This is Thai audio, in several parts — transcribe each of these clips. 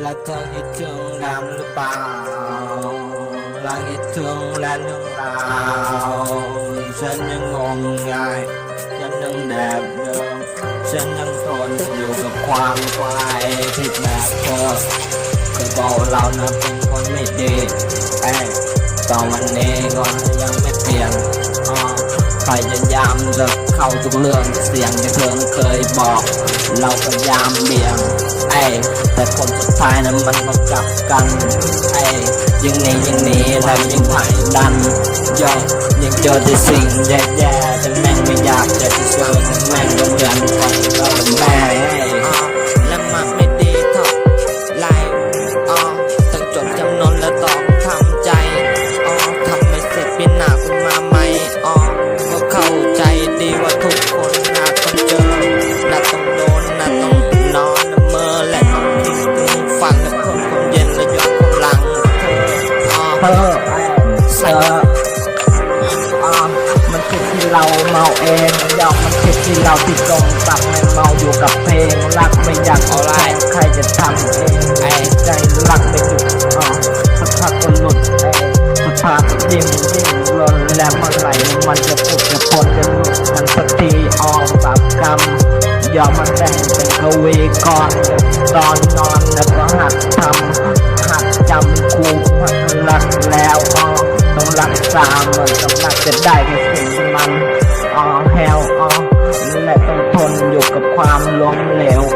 แล้วเธอคิดถึงกันหรือเปล่าและคิดถึงและเรื่องราวฉันยังงงงายฉันยังแบบเดิมฉันยังทนอยู่กับความควายผิดแบบเธอเธอบอกเรานะเป็นคนไม่ดีเอ้ยตอนวันนี้ก็ยังไม่เปลี่ยน พยายามจะเข้าทุกเรื่องเสียงที่เธอเคยบอก เราพยายามเบี่ยงไอ้แต่ผลสุดท้ายนั้นมันมากลับกันไอ้ยิ่งหนียิ่งหนีแล้วยิ่งผายดันยอยยิ่งเจอแต่สิ่งแย่ๆจะแม่งไม่อยากจะที่เจอแม่งก็เหมือนของเราแม่ เมาเองยอมมันคิดที่เราที่ตรงกลับไม่เมาอยู่กับเพลงรักไม่อยากเอาใครใครจะทำเองไอ้ใจรักไม่หยุดอ่าสักพักก็หลุดเองสักพักยิ่งยิ่งลนแล้วเมื่อไหร่มันจะปุดจะพนจะหลุดกันสักทีออกปรับกรรมยอมมันแต่งเป็นกวีก่อนตอนนอนแล้วก็หัดทำหัดจำครูพักรักแล้วอ๋อต้องรักษาเหมือนกับรักจะได้แค่สิ่งมัน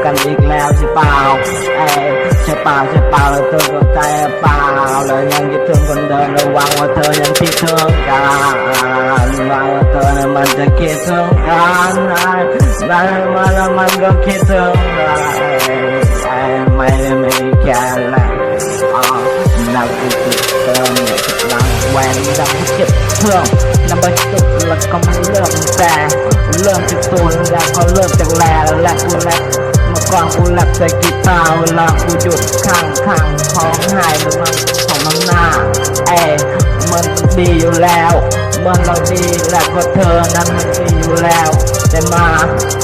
กันอีกแล้วใช่เปล่าเอ้ใช่เปล่าใช่เปล่าแล้วเธอเข้าใจเปล่าแล้วยังคิดถึงคนเดินระวังว่าเธอยังคิดถึงกันว่าเธอนั้นมันจะคิดถึงกันได้มาแล้วมันก็คิดถึงไอ้ไม่ได้ไม่ได้แค่แหละอ๋อเราคือจุดเติมเนี่ยจุดหลังแหวนดังเจ็บเพื่องนำไปจุดแล้วก็ไม่เริ่มแต่เริ่มจากศูนย์แล้วก็เริ่มจากแลแล้วแลกูแล มื่อก่อนกูแลใส่กีตาร์เวลากูหยุดข้างข้างท้องหายมันมันของน้ำหน้าเอ้มันดีอยู่แล้วมันเราดีแล้วก็เธอนั้นมันดีอยู่แล้วแต่มา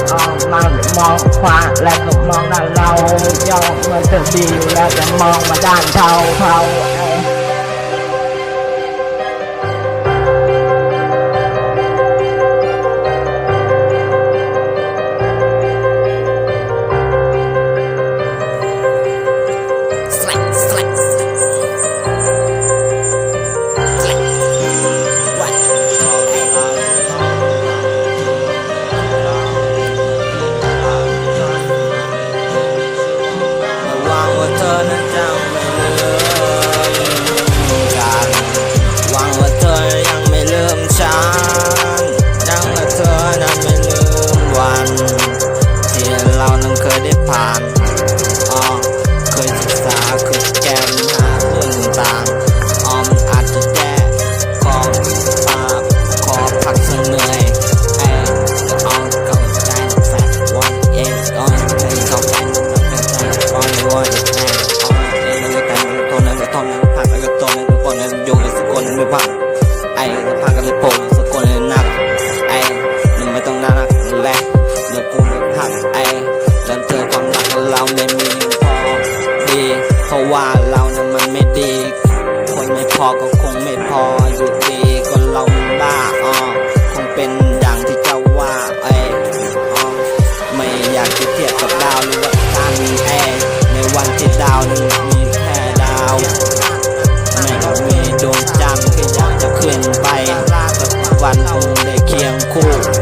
เอามามองขวาแล้วก็มองด้านเราย่อเหมือนเธอดีอยู่แล้วแต่มองมาด้านเทาเทา ก็ cool.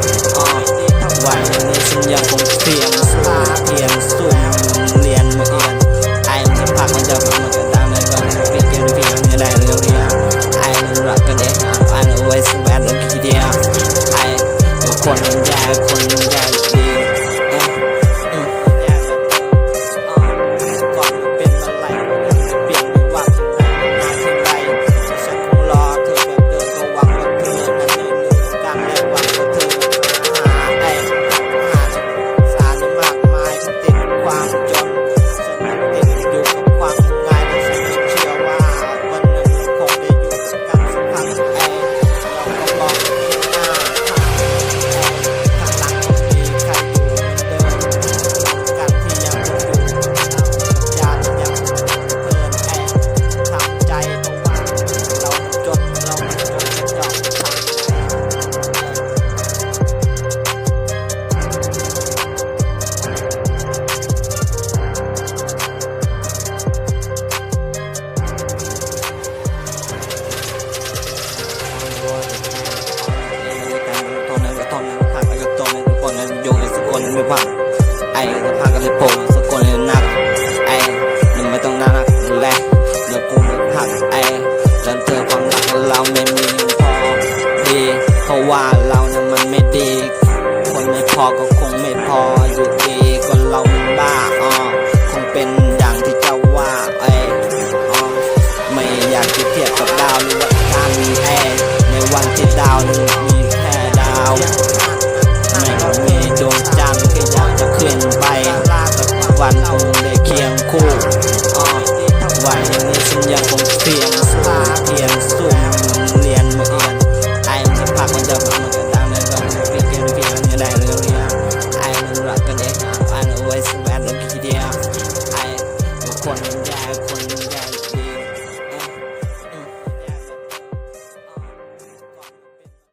going. Oh.